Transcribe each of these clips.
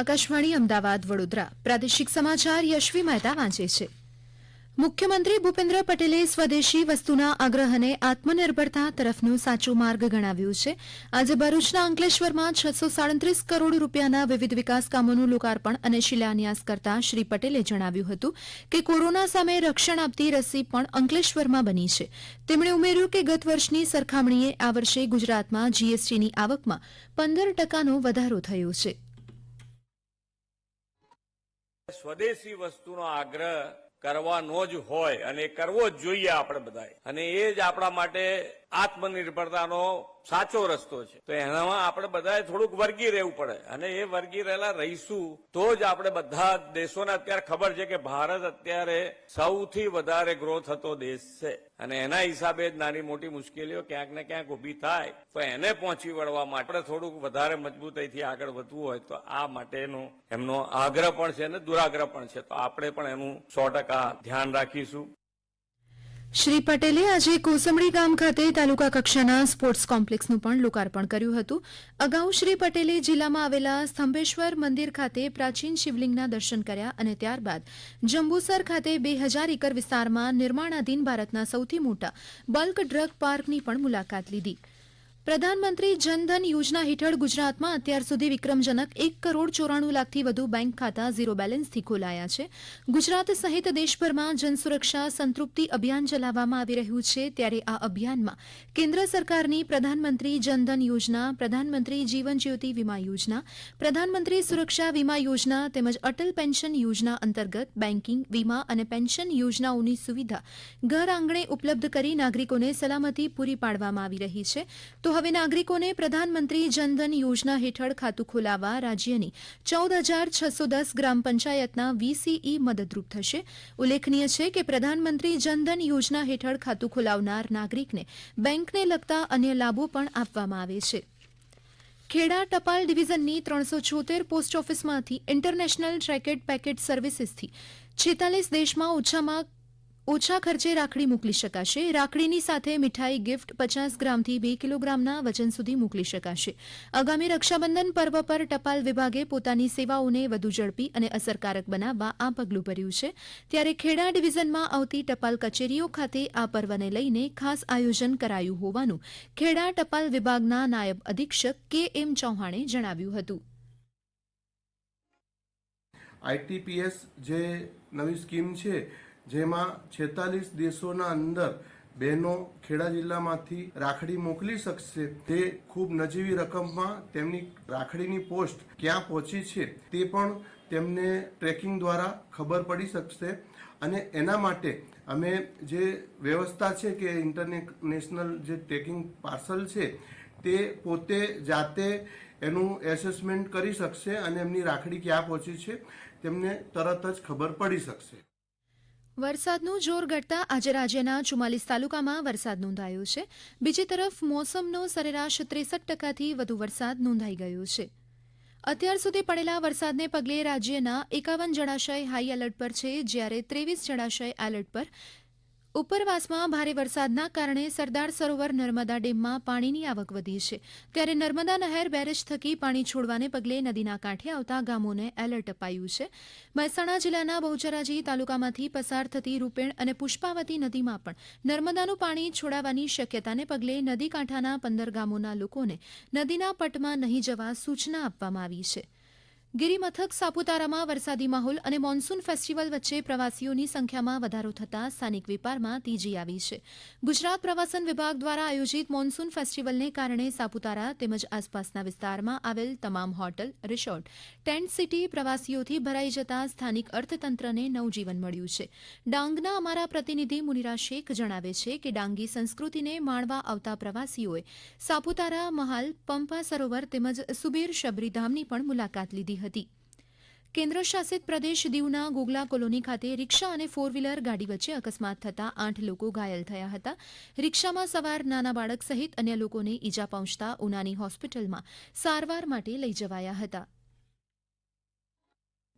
આકાશવાણી અમદાવાદ વડોદરા. પ્રાદેશિક સમાચાર યશવી મહેતા વાંચે છે. મુખ્યમંત્રી ભૂપેન્દ્ર પટેલે સ્વદેશી વસ્તુના આગ્રહને આત્મનિર્ભરતા તરફનો સાચો માર્ગ ગણાવ્યો છે. આજે ભરૂચના અંકલેશ્વરમાં છસો સાડત્રીસ કરોડ રૂપિયાના વિવિધ વિકાસ કામોનું લોકાર્પણ અને શિલાન્યાસ કરતા શ્રી પટેલે જણાવ્યું હતું કે કોરોના સામે રક્ષણ આપતી રસી પણ અંકલેશ્વરમાં બની છે. તેમણે ઉમેર્યું કે ગત વર્ષની સરખામણીએ આ વર્ષે ગુજરાતમાં જીએસટીની આવકમાં પંદર ટકાનો વધારો થયો છે. સ્વદેશી વસ્તુનો આગ્રહ કરવાનો જ હોય અને કરવો જ જોઈએ આપણે બધાએ. અને એ જ આપણા માટે આત્મનિર્ભરતાનો સાચો રસ્તો છે. તો એનામાં આપણે બધાએ થોડુંક વર્ગી રહેવું પડે. અને એ વર્ગી રહેલા રહીશું તો જ આપણે બધા દેશોને અત્યારે ખબર છે કે ભારત અત્યારે સૌથી વધારે ગ્રો થતો દેશ છે. અને એના હિસાબે જ નાની મોટી મુશ્કેલીઓ ક્યાંક ને ક્યાંક ઊભી થાય. તો એને પહોંચી વળવા માટે થોડુંક વધારે મજબૂતાઈથી આગળ વધવું હોય તો આ માટેનો એમનો આગ્રહ પણ છે અને દુરાગ્રહ પણ છે. તો આપણે પણ એનું સો ટકા ધ્યાન રાખીશું. શ્રી પટેલે આજે કોસંબડી ગામ ખાતે તાલુકા કક્ષાના સ્પોર્ટ્સ કોમ્પ્લેક્સનું પણ લોકાર્પણ કર્યું હતું. અગાઉ શ્રી પટેલે જિલ્લામાં આવેલા સ્તંભેશ્વર મંદિર ખાતે પ્રાચીન શિવલિંગના દર્શન કર્યા અને ત્યારબાદ જંબુસર ખાતે બે હજાર એકર વિસ્તારમાં નિર્માણાધીન ભારતના સૌથી મોટા બલ્ક ડ્રગ પાર્કની પણ મુલાકાત લીધી. પ્રધાનમંત્રી જનધન યોજના હેઠળ ગુજરાતમાં અત્યાર સુધી વિક્રમજનક એક કરોડ ચોરાણું લાખથી વધુ બેંક ખાતા ઝીરો બેલેન્સથી ખોલાયા છે. ગુજરાત સહિત દેશભરમાં જનસુરક્ષા સંતૃપ્તિ અભિયાન ચલાવવામાં આવી રહ્યું છે. ત્યારે આ અભિયાનમાં કેન્દ્ર સરકારની પ્રધાનમંત્રી જનધન યોજના, પ્રધાનમંત્રી જીવન જ્યોતિ વીમા યોજના, પ્રધાનમંત્રી સુરક્ષા વીમા યોજના તેમજ અટલ પેન્શન યોજના અંતર્ગત બેન્કિંગ વીમા અને પેન્શન યોજનાઓની સુવિધા ઘર આંગણે ઉપલબ્ધ કરી નાગરિકોને સલામતી પૂરી પાડવામાં આવી રહી છે. તો હવે નાગરિકોને પ્રધાનમંત્રી જનધન યોજના હેઠળ ખાતું ખોલાવવા રાજ્યની ચૌદ હજાર છસો દસ ગ્રામ પંચાયતના વીસીઈ મદદરૂપ થશે. ઉલ્લેખનીય છે કે પ્રધાનમંત્રી જનધન યોજના હેઠળ ખાતું ખોલાવનાર નાગરિકને બેંકને લગતા અન્ય લાભો પણ આપવામાં આવે છે. ખેડા ટપાલ ડિવિઝનની ત્રણસો છોતેર પોસ્ટ ઓફિસમાંથી ઇન્ટરનેશનલ ટ્રેકેટ પેકેટ સર્વિસીસથી છેતાલીસ દેશમાં ઓછામાં ઓછા ખર્ચે રાખડી મોકલી શકાશે. રાખડીની સાથે મીઠાઈ ગિફ્ટ પચાસ ગ્રામથી બે કિલોગ્રામના વજન સુધી મોકલી શકાશે. આગામી રક્ષાબંધન પર્વ પર ટપાલ વિભાગે પોતાની સેવાઓને વધુ ઝડપી અને અસરકારક બનાવવા આ પગલું ભર્યું છે. ત્યારે ખેડા ડિવિઝનમાં આવતી ટપાલ કચેરીઓ ખાતે આ પર્વને લઈને ખાસ આયોજન કરાયું હોવાનું ખેડા ટપાલ વિભાગના નાયબ અધિક્ષક કે એમ ચૌહાણે જણાવ્યું હતું. આઈટીપીએસ જે નવી સ્કીમ છે જેમાં છેતાલીસ દેશોના અંદર બહેનો ખેડા જિલ્લામાંથી રાખડી મોકલી શકશે. તે ખૂબ નજીવી રકમમાં તેમની રાખડીની પોસ્ટ ક્યાં પહોંચી છે તે પણ તેમને ટ્રેકિંગ દ્વારા ખબર પડી શકશે. અને એના માટે અમે જે વ્યવસ્થા છે કે ઇન્ટરનેશનલ જે ટ્રેકિંગ પાર્સલ છે તે પોતે જાતે એનું એસેસમેન્ટ કરી શકશે અને એમની રાખડી ક્યાં પહોંચી છે તેમને તરત જ ખબર પડી શકશે. વરસાદનું જોર ઘટતા આજે રાજ્યના ચુમ્માલીસ તાલુકામાં વરસાદ નોંધાયો છે. બીજી તરફ મોસમનો સરેરાશ ત્રેસઠ ટકાથી વધુ વરસાદ નોંધાઈ ગયો છે. અત્યાર સુધી પડેલા વરસાદને પગલે રાજ્યના એકાવન જળાશય હાઈ એલર્ટ પર છે, જ્યારે ત્રેવીસ જળાશય એલર્ટ પર ઉપરવાસમાં ભારે વરસાદના કારણે સરદાર સરોવર નર્મદા ડેમમાં પાણીની આવક વધી છે. ત્યારે નર્મદા નહેર બેરેજ થકી પાણી છોડવાને પગલે નદીના કાંઠે આવતા ગામોને એલર્ટ અપાયું છે. મહેસાણા જિલ્લાના બહુચરાજી તાલુકામાંથી પસાર થતી રૂપેણ અને પુષ્પાવતી નદીમાં પણ નર્મદાનું પાણી છોડાવાની શક્યતાને પગલે નદી કાંઠાના પંદર ગામોના લોકોને નદીના પટમાં નહીં જવા સૂચના આપવામાં આવી છે. ગિરિમથક, સાપુતારામાં વરસાદી માહોલ અને મોન્સૂન ફેસ્ટિવલ વચ્ચે પ્રવાસીઓની સંખ્યામાં વધારો થતાં સ્થાનિક વેપારમાં તેજી આવી છે. ગુજરાત પ્રવાસન વિભાગ દ્વારા આયોજિત મોન્સૂન ફેસ્ટિવલને કારણે સાપુતારા તેમજ આસપાસના વિસ્તારમાં આવેલ તમામ હોટલ, રિસોર્ટ, ટેન્ટ સિટી પ્રવાસીઓથી ભરાઈ જતા સ્થાનિક અર્થતંત્રને નવજીવન મળ્યું છે. ડાંગના અમારા પ્રતિનિધિ મુનિરા શેખ જણાવે છે કે ડાંગી સંસ્કૃતિને માણવા આવતા પ્રવાસીઓએ સાપુતારા, મહાલ, પંપા સરોવર તેમજ સુબીર શબરીધામની પણ મુલાકાત લીધી હતી. કેન્દ્ર શાસિત પ્રદેશ દીવના ગોગલા કોલોની ખાતે રિક્ષા અને ફોર વ્હીલર ગાડી વચ્ચે અકસ્માત થતાં આઠ લોકો ઘાયલ થયા હતા. રિક્ષામાં સવાર નાના બાળક સહિત અન્ય લોકોને ઈજા પહોંચતા ઉનાની હોસ્પિટલમાં સારવાર માટે લઈ જવાયા હતા.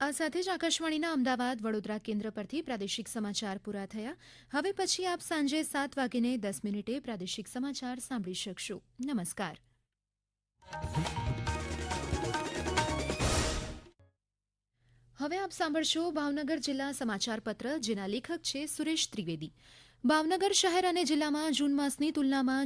આ સાથે જ આકાશવાણીના અમદાવાદ વડોદરા કેન્દ્ર પરથી પ્રાદેશિક સમાચાર પૂરા થયા. હવે પછી આપ સાંજે સાત વાગીને દસ મિનિટે પ્રાદેશિક સમાચાર સાંભળી શકશો. નમસ્કાર. હવે આપ સાંભળશો ભાવનગર જિલ્લા સમાચારપત્ર જેના લેખક છે સુરેશ ત્રિવેદી. ભાવનગર શહેર અને જિલ્લામાં જૂન માસની તુલનામાં